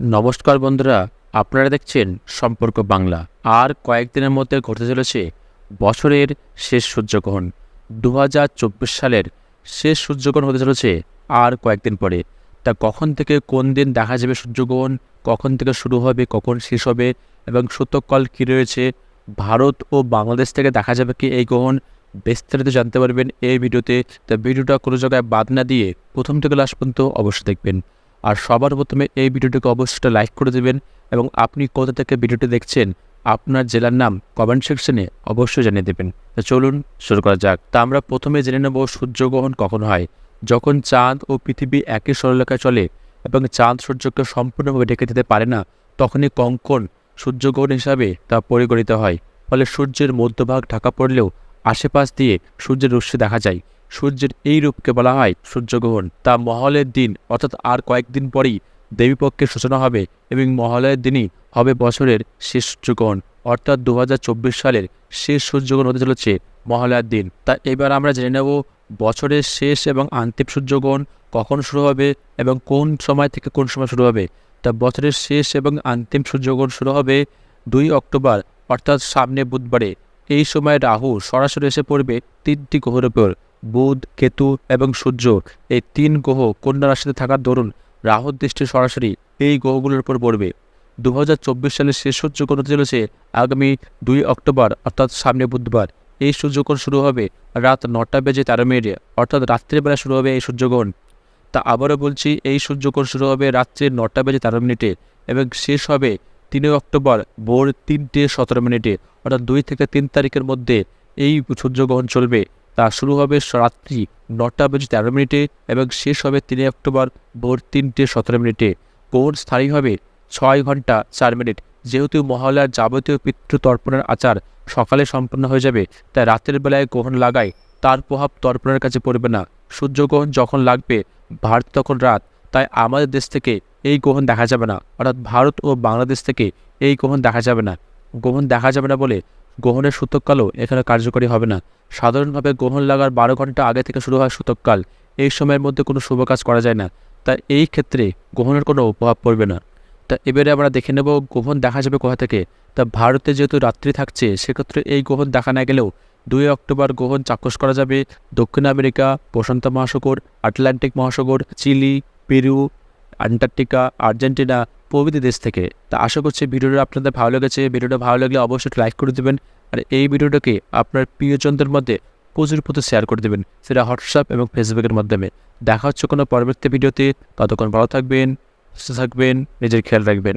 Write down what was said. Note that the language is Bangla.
নমস্কার বন্ধুরা, আপনারা দেখছেন সম্পর্ক বাংলা। আর কয়েকদিনের মধ্যে ঘটতে চলেছে বছরের শেষ সূর্যগ্রহণ। দু হাজার চব্বিশ সালের শেষ সূর্যগ্রহণ হতে চলেছে আর কয়েকদিন পরে। তা কখন থেকে কোন দিন দেখা যাবে সূর্যগ্রহণ, কখন থেকে শুরু হবে, কখন শেষ হবে এবং সূতককাল কী রয়েছে, ভারত ও বাংলাদেশ থেকে দেখা যাবে কি এই গ্রহণ, বিস্তারিত জানতে পারবেন এই ভিডিওতে। তা ভিডিওটা কোনো জায়গায় বাদ না দিয়ে প্রথম থেকে লাস্ট পর্যন্ত অবশ্যই দেখবেন। আর সবার প্রথমে এই ভিডিওটিকে অবশ্যই লাইক করে দেবেন এবং আপনি কোথা থেকে ভিডিওটি দেখছেন, আপনার জেলার নাম কমেন্ট সেকশনে অবশ্যই জানিয়ে দেবেন। তো চলুন শুরু করা যাক। তা আমরা প্রথমে জেনে নেব সূর্যগ্রহণ কখন হয়। যখন চাঁদ ও পৃথিবী একই সরলরেখায় চলে এবং চাঁদ সূর্যকে সম্পূর্ণভাবে ঢেকে দিতে পারে না, তখনই কঙ্কন সূর্যগ্রহণ হিসাবে তা পরিগণিত হয়। ফলে সূর্যের মধ্যভাগ ঢাকা পড়লেও আশেপাশ দিয়ে সূর্যের রশ্মি দেখা যায়। সূর্যের এই রূপকে বলা হয় সূর্যগ্রহণ। তা মহলের দিন, অর্থাৎ আর কয়েকদিন পরেই দেবীপক্ষের সূচনা হবে এবং মহালয়ের দিনই হবে বছরের শেষ সূর্যগ্রহণ, অর্থাৎ দু হাজার চব্বিশ সালের শেষ সূর্যগ্রহণ হতে চলেছে মহালয়ার দিন। তা এবার আমরা জেনে নেব বছরের শেষ এবং আন্তিম সূর্যগ্রহণ কখন শুরু হবে এবং কোন সময় থেকে কোন সময় শুরু হবে। তা বছরের শেষ এবং আন্তিম সূর্যগ্রহণ শুরু হবে দুই অক্টোবর, অর্থাৎ সামনে বুধবারে। এই সময় রাহু সরাসরি এসে পড়বে তিনটি গ্রহের উপর। বুধ, কেতু এবং সূর্য এই তিন গ্রহ কন্যা রাশিতে থাকার দরুন রাহুর দৃষ্টি সরাসরি এই গ্রহগুলোর উপর পড়বে। দু হাজার চব্বিশ সালের শেষ হতে চলেছে আগামী দুই অক্টোবর, অর্থাৎ সামনে বুধবার। এই সূর্যগ্রহণ শুরু হবে রাত নটা বেজে তেরো মিনিটে, অর্থাৎ রাত্রিবেলা শুরু হবে এই সূর্যগ্রহণ। তা আবারও বলছি, এই সূর্যগ্রহণ শুরু হবে রাত্রি নটা বেজে তেরো মিনিটে এবং শেষ হবে তিনই অক্টোবর ভোর তিনটে সতেরো মিনিটে, অর্থাৎ দুই থেকে তিন তারিখের মধ্যে এই সূর্যগ্রহণ চলবে। তা শুরু হবে রাত্রি নটা বেজে তেরো মিনিটে এবং শেষ হবে তিনই অক্টোবর ভোর তিনটে সতেরো মিনিটে। গ্রহণ স্থায়ী হবে ছয় ঘণ্টা চার মিনিট। যেহেতু মহালয়ার যাবতীয় পিতৃতর্পণের আচার সকালে সম্পন্ন হয়ে যাবে, তাই রাতের বেলায় গ্রহণ লাগায় তার প্রভাব তর্পণের কাছে পড়বে না। সূর্যগ্রহণ যখন লাগবে, ভারত তখন রাত, তাই আমাদের দেশ থেকে এই গ্রহণ দেখা যাবে না। অর্থাৎ ভারত ও বাংলাদেশ থেকে এই গ্রহণ দেখা যাবে না। গ্রহণ দেখা যাবে না বলে গ্রহণের সূতককালও এখানে কার্যকরী হবে না। সাধারণভাবে গ্রহণ লাগার বারো ঘণ্টা আগে থেকে শুরু হয় সূতককাল। এই সময়ের মধ্যে কোনো শুভ কাজ করা যায় না। তাই এই ক্ষেত্রে গ্রহণের কোনো প্রভাব পড়বে না। তা এবারে আমরা দেখে নেব গ্রহণ দেখা যাবে কোথা থেকে। তা ভারতে যেহেতু রাত্রি থাকছে, সেক্ষেত্রে এই গ্রহণ দেখা না গেলেও দুই অক্টোবর গ্রহণ চাক্ষুষ করা যাবে। দক্ষিণ আমেরিকা, প্রশান্ত মহাসাগর, আটলান্টিক মহাসাগর, চিলি, পেরু আন্টার্কটিকা, আর্জেন্টিনা প্রভৃতি দেশ থেকে। তা আশা করছি ভিডিওটা আপনাদের ভালো লেগেছে। ভিডিওটা ভালো লাগলে অবশ্যই লাইক করে দেবেন। আর এই ভিডিওটাকে আপনার প্রিয়জনদের মধ্যে প্রচুর প্রচুর শেয়ার করে দেবেন। সেটা হোয়াটসঅ্যাপ এবং ফেসবুকের মাধ্যমে। দেখা হচ্ছে কোনো পরবর্তী ভিডিওতে। ততক্ষণ ভালো থাকবেন, সুস্থ থাকবেন, নিজের খেয়াল রাখবেন।